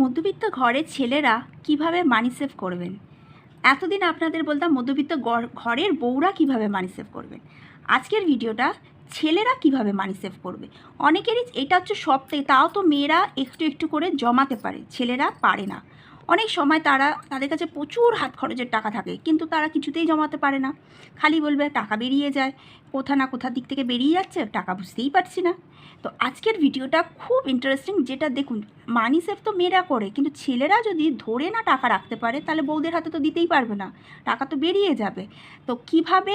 মধ্যবিত্ত ঘরের ছেলেরা কীভাবে মানি সেভ করবেন? এতদিন আপনাদের বলতাম মধ্যবিত্ত ঘরের বউরা কীভাবে মানি সেভ করবেন? আজকের ভিডিওটা ছেলেরা কীভাবে মানি সেভ করবে? অনেকেরই এটা হচ্ছে সপ্তাহে তাও তো মেয়েরা একটু একটু করে জমাতে পারে, ছেলেরা পারে না। অনেক সময় তারা তাদের কাছে প্রচুর হাত খরচের টাকা থাকে, কিন্তু তারা কিছুতেই জমাতে পারে না। খালি বলবে, টাকা বেরিয়ে যায়। কোথা না কোথা দিক থেকে বেরিয়ে যাচ্ছে, টাকা বুঝতেই পারছি না। তো আজকের ভিডিওটা খুব ইন্টারেস্টিং যেটা দেখুন মানি সেভ তো মেয়েরা করে, কিন্তু ছেলেরা যদি ধরে না টাকা রাখতে পারে, তাহলে বৌদের হাতে তো দিতেই পারবে না। টাকা তো বেরিয়ে যাবে। তো কীভাবে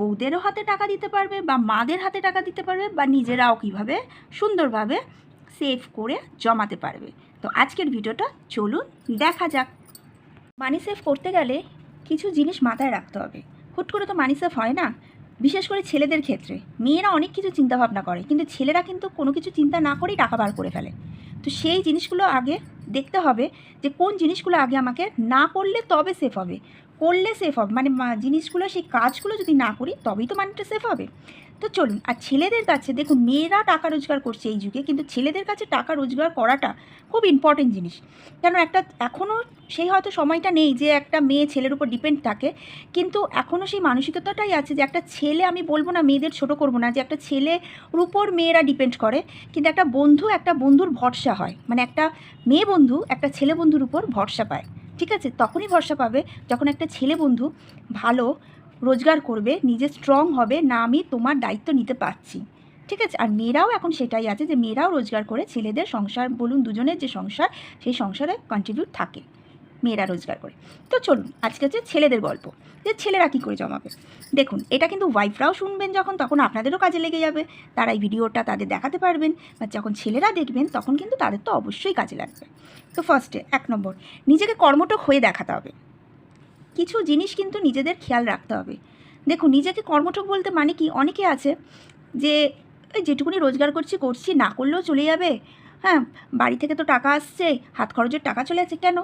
বৌদেরও হাতে টাকা দিতে পারবে, বা মাদের হাতে টাকা দিতে পারবে, বা নিজেরাও কীভাবে সুন্দরভাবে সেভ করে জমাতে পারবে? তো আজকের ভিডিওটা চলুন দেখা যাক। মানি সেভ করতে গেলে কিছু জিনিস মাথায় রাখতে হবে। হুট করে তো মানি সেভ হয় না। বিশেষ করে ছেলেদের ক্ষেত্রে। মেয়েরা অনেক কিছু চিন্তা ভাবনা করে, কিন্তু ছেলেরা কিন্তু কোনো কিছু চিন্তা না করেই টাকা বার করে ফেলে। তো সেই জিনিসগুলো আগে দেখতে হবে যে কোন জিনিসগুলো আগে আমাকে না করলে তবে সেফ হবে। করলে সেফ হবে মানে জিনিসগুলো, সেই কাজগুলো যদি না করি তবেই তো মানিটা সেফ হবে। তো চলুন, আর ছেলেদের কাছে দেখুন, মেয়েরা টাকা রোজগার করছে এই যুগে, কিন্তু ছেলেদের কাছে টাকা রোজগার করাটা খুব ইম্পর্টেন্ট জিনিস। কেন একটা এখনও সেই হয়তো সময়টা নেই যে একটা মেয়ে ছেলের উপর ডিপেন্ড থাকে, কিন্তু এখনও সেই মানসিকতাটাই আছে যে একটা ছেলে, আমি বলব না মেয়েদের ছোট করব না, যে একটা ছেলের উপর মেয়েরা ডিপেন্ড করে, কিন্তু একটা বন্ধু, একটা বন্ধুর ভরসা হয়। মানে একটা মেয়ে বন্ধু, একটা ছেলে বন্ধুর উপর ভরসা পায়। ঠিক আছে? তখনই ভরসা পাবে যখন একটা ছেলে বন্ধু ভালো রোজগার করবে, নিজে স্ট্রং হবে, না আমি তোমার দায়িত্ব নিতে পারছি। ঠিক আছে? আর মেয়েরাও এখন সেটাই আছে যে মেয়েরাও রোজগার করে ছেলেদের সংসার, বলুন দুজনের যে সংসার, সেই সংসারে কন্ট্রিবিউট থাকে। মেয়েরা রোজগার করে। তো চলুন, আজকে হচ্ছে ছেলেদের গল্প। যে ছেলেরা কী করে জমাবে? দেখুন, এটা কিন্তু ওয়াইফরাও শুনবেন যখন, তখন আপনাদেরও কাজে লেগে যাবে। তারা এই ভিডিওটা তাদের দেখাতে পারবেন। বা যখন ছেলেরা দেখবেন, তখন কিন্তু তাদের তো অবশ্যই কাজে লাগবে। তো ফার্স্টে এক নম্বর, নিজেকে কর্মটক হয়ে দেখাতে হবে। কিছু জিনিস কিন্তু নিজেদের খেয়াল রাখতে হবে। দেখুন, নিজেকে কর্মঠক বলতে মানে কি? অনেকে আছে যে, এই যেটুকুনি রোজগার করছি করছি, না করলেও চলে যাবে। হ্যাঁ বাড়ি থেকে তো টাকা আসছে, হাত খরচের টাকা চলে যাচ্ছে কেন?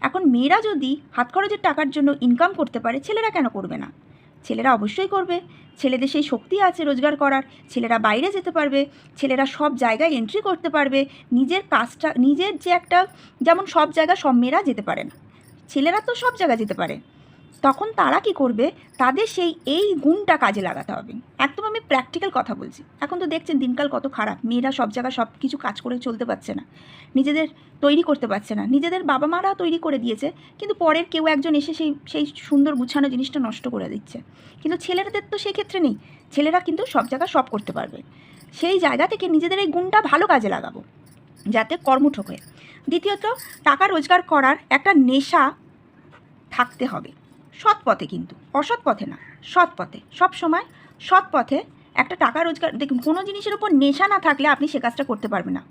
এখন মেয়েরা যদি হাত খরচের টাকার জন্য ইনকাম করতে পারে, ছেলেরা কেন করবে না? ছেলেরা অবশ্যই করবে। ছেলেদের সেই শক্তি আছে রোজগার করার। ছেলেরা বাইরে যেতে পারবে। ছেলেরা সব জায়গায় এন্ট্রি করতে পারবে। নিজের কাজটা, নিজের যে একটা, যেমন সব জায়গা সব মেয়েরা যেতে পারে না। ছেলেরা তো সব জায়গায় যেতে পারে। তখন তারা কি করবে? তাদের সেই এই গুণটা কাজে লাগাতে হবে। একদম আমি প্র্যাকটিক্যাল কথা বলছি। এখন তো দেখছেন দিনকাল কত খারাপ। মেয়েরা সব জায়গায় সব কিছু কাজ করে চলতে পারছে না। নিজেদের তৈরি করতে পারছে না। নিজেদের বাবা মারা তৈরি করে দিয়েছে। কিন্তু পরের কেউ একজন এসে সেই সেই সুন্দর গুছানো জিনিসটা নষ্ট করে দিচ্ছে। কিন্তু ছেলেদের তো সেই ক্ষেত্রে নেই। ছেলেরা কিন্তু সব জায়গায় সব করতে পারবে। সেই জায়গা থেকে নিজেদের এই গুণটা ভালো কাজে লাগাবো। যাতে কর্মঠক হয়ে দ্বিতীয়ত, টাকা রোজগার করার একটা নেশা থাকতে হবে। সৎ পথে কিন্তু, অসৎ পথে না, সৎ পথে। সবসময় সৎ পথে একটা টাকা রোজগার, দেখুন, কোনো জিনিসের উপর নেশা না থাকলে আপনি সে কাজটা করতে পারবেন না।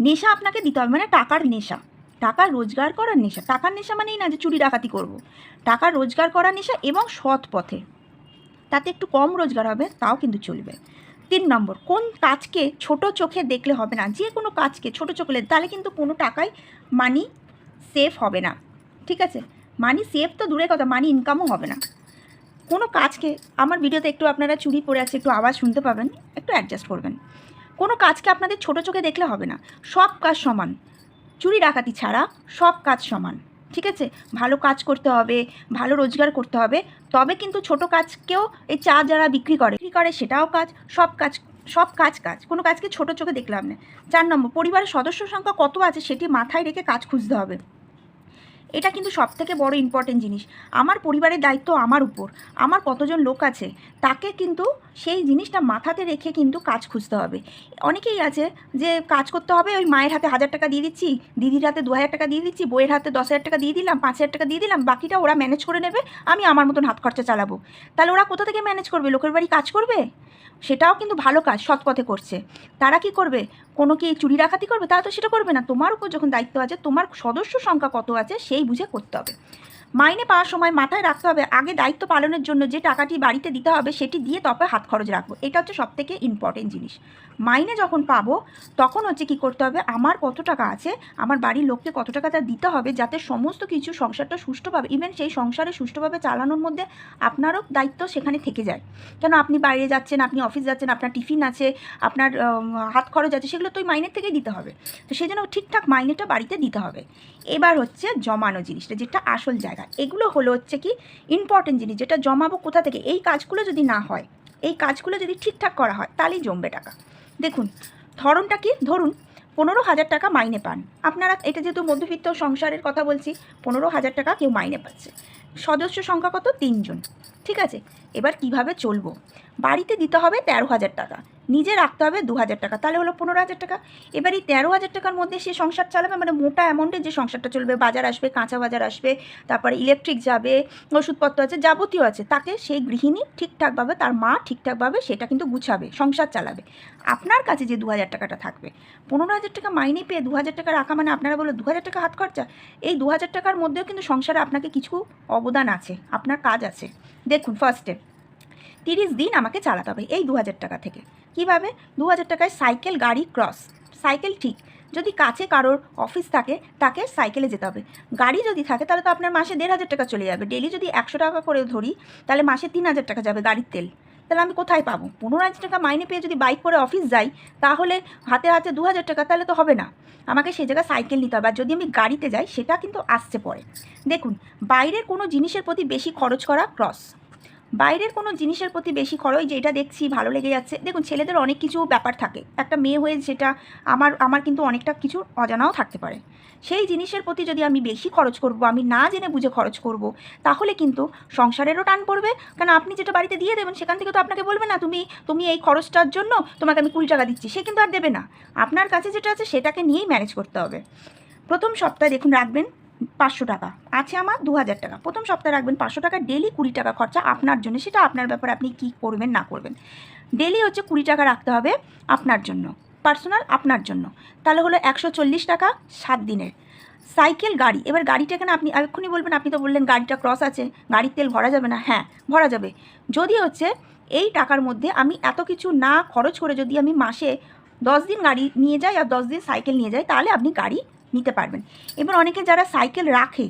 নেশা আপনাকে দিতে হবে মানে টাকার নেশা। টাকা রোজগার করার নেশা। টাকার নেশা মানেই না যে চুরি ডাকাতি করব। টাকা রোজগার করার নেশা এবং সৎ পথে। তাতে একটু কম রোজগার হবে, তাও কিন্তু চলবে। তিন নম্বর, কোন কাজকে ছোট চোখে দেখলে হবে না, যে কোনো কাজকে ছোট চোখে তাহলে কিন্তু কোনো টাকায় মানি সেফ হবে না। ঠিক আছে? মানি সেভ তো দূরের কথা মানি ইনকামও হবে না। কোনো কাজকে, আমার ভিডিওতে একটু আপনারা চুরি পড়ে আছে, একটু আওয়াজ শুনতে পাবেন, একটু অ্যাডজাস্ট করবেন। কোনো কাজকে আপনাদের ছোট চোখে দেখলে হবে না, সব কাজ সমান। চুরি ডাকাতি ছাড়া সব কাজ সমান, ঠিক আছে? ভালো কাজ করতে হবে, ভালো রোজগার করতে হবে, তবে কিন্তু ছোট কাজকেও এই চা যারা বিক্রি করে বিক্রি করে সেটাও কাজ, সব কাজ সব কাজ কাজ, কোনো কাজকে ছোট চোখে দেখলাম না। চার নম্বর, পরিবারের সদস্য সংখ্যা কত আছে সেটি মাথায় রেখে কাজ খুঁজতে হবে। এটা কিন্তু সব থেকে বড় ইম্পর্টেন্ট জিনিস। আমার পরিবারের দায়িত্ব আমার উপর। আমার কতজন লোক আছে, তাকে কিন্তু সেই জিনিসটা মাথাতে রেখে কিন্তু কাজ খুঁজতে হবে। অনেকেই আছে যে কাজ করতে হবে, ওই মায়ের হাতে হাজার টাকা দিয়ে দিচ্ছি, দিদির হাতে দু হাজার টাকা দিয়ে দিচ্ছি বইয়ের হাতে দশ হাজার টাকা দিয়ে দিলাম, পাঁচ হাজার টাকা দিয়ে দিলাম, বাকিটা ওরা ম্যানেজ করে নেবে, আমি আমার মতন হাত খরচা চালাবো। তাহলে ওরা কোথা থেকে ম্যানেজ করবে? লোকের বাড়ি কাজ করবে? সেটাও কিন্তু ভালো কাজ, সৎ পথে করছে। তারা কি করবে? কোনো কি চুরি ডাকাতি করবে? তারা তো সেটা করবে না। তোমার উপর যখন দায়িত্ব আছে, তোমার সদস্য সংখ্যা কত আছে, সেই বুঝে করতে হবে। মাইনে পাওয়ার সময় মাথায় রাখতে হবে, আগে দায়িত্ব পালনের জন্য যে টাকাটি বাড়িতে দিতে হবে সেটি দিয়ে তবে হাত খরচ রাখব। এটা হচ্ছে সবথেকে ইম্পর্টেন্ট জিনিস। মাইনে যখন পাবো, তখন হচ্ছে কি করতে হবে, আমার কত টাকা আছে, আমার বাড়ির লোককে কত টাকা তার দিতে হবে, যাতে সমস্ত কিছু সংসারটা সুষ্ঠুভাবে ইভেন সেই সংসারে সুষ্ঠুভাবে চালানোর মধ্যে আপনারও দায়িত্ব সেখানে থেকে যায়। কেন আপনি বাইরে যাচ্ছেন, আপনি অফিস যাচ্ছেন, আপনার টিফিন আছে, আপনার হাত খরচ আছে, সেগুলো তো ওই মাইনের থেকেই দিতে হবে। তো সেই জন্য ঠিকঠাক মাইনেটা বাড়িতে দিতে হবে। এবার হচ্ছে জমানো জিনিসটা, যেটা আসল জায়গা, এগুলো হলো হচ্ছে কি ইম্পর্টেন্ট জিনিস, যেটা জমাবো কোথা থেকে? এই কাজগুলো যদি না হয়, এই কাজগুলো যদি ঠিকঠাক করা হয়, তাহলেই জমবে টাকা। দেখুন, ধরনটা কি? ধরুন, পনেরো হাজার টাকা মাইনে পান। আপনারা এটা যেহেতু মধ্যবিত্ত সংসারের কথা বলছি, পনেরো হাজার টাকা কেউ মাইনে পাচ্ছে। সদস্য সংখ্যা কত? তিনজন। ঠিক আছে? এবার কীভাবে চলবো? বাড়িতে দিতে হবে তেরো হাজার টাকা। নিজে রাখতে হবে দু হাজার টাকা। তাহলে হলো পনেরো হাজার টাকা। এবার এই তেরো হাজার টাকার মধ্যে সে সংসার চালাবে মানে মোটা অ্যামাউন্টের যে সংসারটা চলবে, বাজার আসবে, কাঁচা বাজার আসবে, তারপরে ইলেকট্রিক যাবে, ওষুধপত্র আছে, যাবতীয় আছে, তাকে সেই গৃহিণী ঠিকঠাকভাবে, তার মা ঠিকঠাকভাবে সেটা কিন্তু গুছাবে, সংসার চালাবে। আপনার কাছে যে দু হাজার টাকাটা থাকবে, পনেরো হাজার টাকা মাইনে পেয়ে দু হাজার টাকা রাখা মানে আপনারা বলো দু হাজার টাকা হাত খরচা। এই দু হাজার টাকার মধ্যেও কিন্তু সংসারে আপনাকে কিছু অবদান আছে, আপনার কাজ আছে। দেখুন ফার্স্টে তিরিশ দিন আমাকে চালাতে হবে এই দু হাজার টাকা থেকে। কীভাবে? দু হাজার টাকায় সাইকেল, গাড়ি, ক্রস। সাইকেল ঠিক। যদি কাছে কারোর অফিস থাকে, তাকে সাইকেলে যেতে হবে। গাড়ি যদি থাকে, তাহলে তো আপনার মাসে দেড় হাজার টাকা চলে যাবে। ডেলি যদি একশো টাকা করে ধরি, তাহলে মাসে তিন হাজার টাকা যাবে গাড়ির তেল। তাহলে আমি কোথায় পাবো? পনেরো হাজার টাকা মাইনে পেয়ে যদি বাইক করে অফিস যাই, তাহলে হাতে হাতে দু হাজার টাকা, তাহলে তো হবে না। আমাকে সেই জায়গায় সাইকেল নিতে হবে। আর যদি আমি গাড়িতে যাই, সেটা কিন্তু আসছে পরে। দেখুন, বাইরের কোনো জিনিসের প্রতি বেশি খরচ করা ক্রস। বাইরের কোনো জিনিসের প্রতি বেশি খরচ যেটা দেখছি ভালো লেগে যাচ্ছে। দেখুন, ছেলেদের অনেক কিছু ব্যাপার থাকে। একটা মেয়ে হয়ে যেটা আমার আমার কিন্তু অনেকটা কিছু অজানাও থাকতে পারে। সেই জিনিসের প্রতি যদি আমি বেশি খরচ করব, আমি না জেনে বুঝে খরচ করব, তাহলে কিন্তু সংসারেরও টান পড়বে। কারণ আপনি যেটা বাড়িতে দিয়ে দেবেন, সেখান থেকে তো আপনাকে বলবে না, তুমি তুমি এই খরচটার জন্য তোমাকে আমি কুড়ি টাকা দিচ্ছি। সে কিন্তু আর দেবে না। আপনার কাছে যেটা আছে, সেটাকে নিয়েই ম্যানেজ করতে হবে। প্রথম সপ্তাহে দেখুন, রাখবেন। পাঁচশো টাকা। আছে আমার দু হাজার টাকা। প্রথম সপ্তাহে রাখবেন পাঁচশো টাকা ডেলি কুড়ি টাকা খরচা আপনার জন্য। সেটা আপনার ব্যাপারে আপনি কী করবেন, না করবেন। ডেলি হচ্ছে কুড়ি টাকা রাখতে হবে আপনার জন্য। পার্সোনাল আপনার জন্য। তাহলে হলো একশো চল্লিশ টাকা সাত দিনের। সাইকেল গাড়ি। এবার গাড়িটা এখানে আপনি এক্ষুনি বলবেন, আপনি তো বললেন গাড়িটা ক্রস আছে, গাড়ির তেল ভরা যাবে না। হ্যাঁ ভরা যাবে। যদি হচ্ছে এই টাকার মধ্যে আমি এত কিছু না খরচ করে যদি আমি মাসে দশ দিন গাড়ি নিয়ে যাই আর দশ দিন সাইকেল নিয়ে যাই, তাহলে আপনি গাড়ি নিতে পারবেন। এবার অনেকে যারা সাইকেল রাখে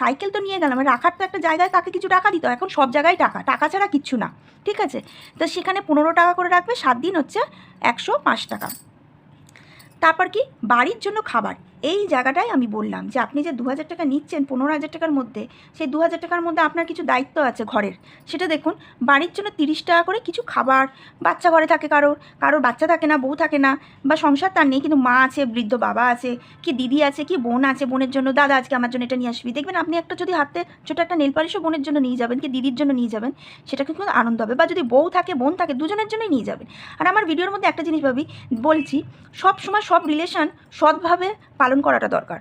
সাইকেল তো নিয়ে গেলাম, রাখার তো একটা জায়গায় তাকে কিছু টাকা দিতে এখন সব জায়গায় টাকা টাকা ছাড়া কিচ্ছু না, ঠিক আছে? তো সেখানে পনেরো টাকা করে রাখবে, সাত দিন হচ্ছে একশো পাঁচ টাকা। তারপর কি? বাড়ির জন্য খাবার। এই জায়গাটাই আমি বললাম যে আপনি যে দু হাজার টাকা নিচ্ছেন, পনেরো হাজার টাকার মধ্যে, সেই দু হাজার টাকার মধ্যে আপনার কিছু দায়িত্ব আছে ঘরের। সেটা দেখুন, বাড়ির জন্য তিরিশ টাকা করে কিছু খাবার, বাচ্চা ঘরে থাকে কারোর কারোর বাচ্চা থাকে না, বউ থাকে না, বা সংসার তার নেই, কিন্তু মা আছে, বৃদ্ধ বাবা আছে, কি দিদি আছে, কি বোন আছে, বোনের জন্য, দাদা আজকে আমার জন্য এটা নিয়ে আসবি। দেখবেন আপনি একটা যদি হাতে ছোটো একটা নেল পালিশও বোনের জন্য নিয়ে যাবেন, কি দিদির জন্য নিয়ে যাবেন, সেটা কিন্তু আনন্দ হবে। বা যদি বউ থাকে, বোন থাকে, দুজনের জন্যই নিয়ে যাবেন। আর আমার ভিডিওর মধ্যে একটা জিনিস ভাবি, বলছি সব সময় সব রিলেশন সৎভাবে পালন করাটা দরকার।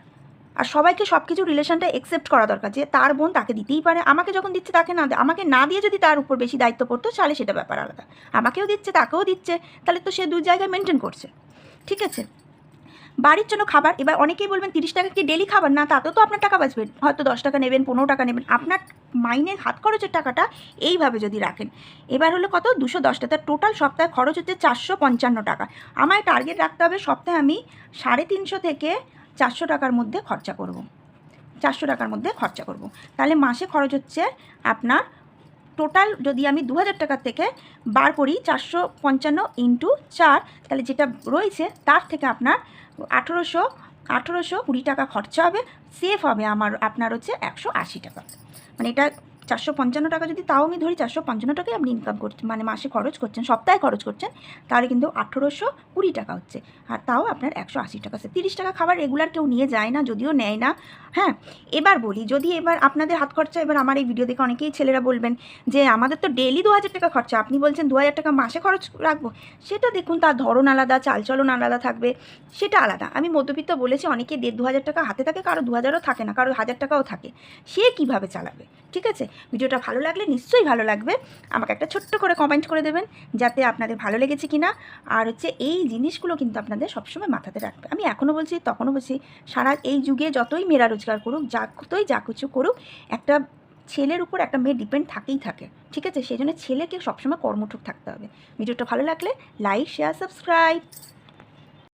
আর সবাইকে সব কিছু রিলেশনটা একসেপ্ট করা দরকার যে তার বোন তাকে দিতেই পারে, আমাকে যখন দিচ্ছে তাকে না দে- আমাকে না দিয়ে যদি তার উপর বেশি দায়িত্ব পড়তো তাহলে সেটা ব্যাপার আলাদা। আমাকেও দিচ্ছে, তাকেও দিচ্ছে, তাহলে তো সে দুই জায়গায় মেনটেন করছে। ঠিক আছে? বাড়ির জন্য খাবার, এবার অনেকেই বলবেন তিরিশ টাকা কি ডেলি খাবার? না, তাতেও তো আপনার টাকা বাঁচবেন হয়তো দশ টাকা নেবেন, পনেরো টাকা নেবেন। আপনার মাইনের হাত খরচের টাকাটা এইভাবে যদি রাখেন। এবার হলো কত? দুশো দশ টাকা। টোটাল সপ্তাহে খরচ হচ্ছে চারশো পঞ্চান্ন টাকা। আমায় টার্গেট রাখতে হবে সপ্তাহে আমি সাড়ে তিনশো থেকে চারশো টাকার মধ্যে খরচা করব। চারশো টাকার মধ্যে খরচা করব। তাহলে মাসে খরচ হচ্ছে আপনার টোটাল যদি আমি দু হাজার টাকার থেকে বার করি চারশো পঞ্চান্ন ইন্টু চার, তাহলে যেটা রয়েছে তার থেকে আপনার আঠেরোশো আঠেরোশো কুড়ি টাকা খরচা হবে সেফ হবে আমার, আপনার হচ্ছে একশো আশি টাকা। মানে এটা চারশো পঞ্চান্ন টাকা যদি তাও আমি ধরি, চারশো পঞ্চান্ন টাকাই আপনি ইনকাম করছেন। মানে মাসে খরচ করছেন, সপ্তাহে খরচ করছেন, তাহলে কিন্তু আঠেরোশো কুড়ি টাকা হচ্ছে। আর তাও আপনার একশো আশি টাকা আছে তিরিশ টাকা খাবার রেগুলার কেউ নিয়ে যায় না, যদিও নেয় না। হ্যাঁ এবার বলি, যদি এবার আপনাদের হাত খরচা, এবার আমার এই ভিডিও দেখে অনেকেই ছেলেরা বলবেন যে, আমাদের তো ডেলি দু হাজার টাকা খরচা। আপনি বলছেন দু হাজার টাকা মাসে খরচ রাখব? সেটা দেখুন, তার ধরন আলাদা, চালচলন আলাদা থাকবে। সেটা আলাদা। আমি মধ্যবিত্ত বলেছি, অনেকে দেড় দু হাজার টাকা হাতে থাকে, কারও দু হাজারও থাকে না, কারও হাজার টাকাও থাকে। সে কীভাবে চালাবে? ঠিক আছে? ভিডিওটা ভালো লাগলে নিশ্চয়ই ভালো লাগবে। আমাকে একটা ছোট্ট করে কমেন্ট করে দেবেন যাতে আপনাদের ভালো লেগেছে কি না আর হচ্ছে এই জিনিসগুলো কিন্তু আপনাদের সবসময় মাথাতে রাখবে। আমি এখনও বলছি, তখনও বলছি, সারা এই যুগে যতই মেয়েরা রোজগার করুক, যা যতই যা কিছু করুক, একটা ছেলের উপর একটা মেয়ে ডিপেন্ড থাকেই থাকে। ঠিক আছে? সেই জন্য ছেলেকে সবসময় কর্মঠক থাকতে হবে। ভিডিওটা ভালো লাগলে লাইক শেয়ার সাবস্ক্রাইব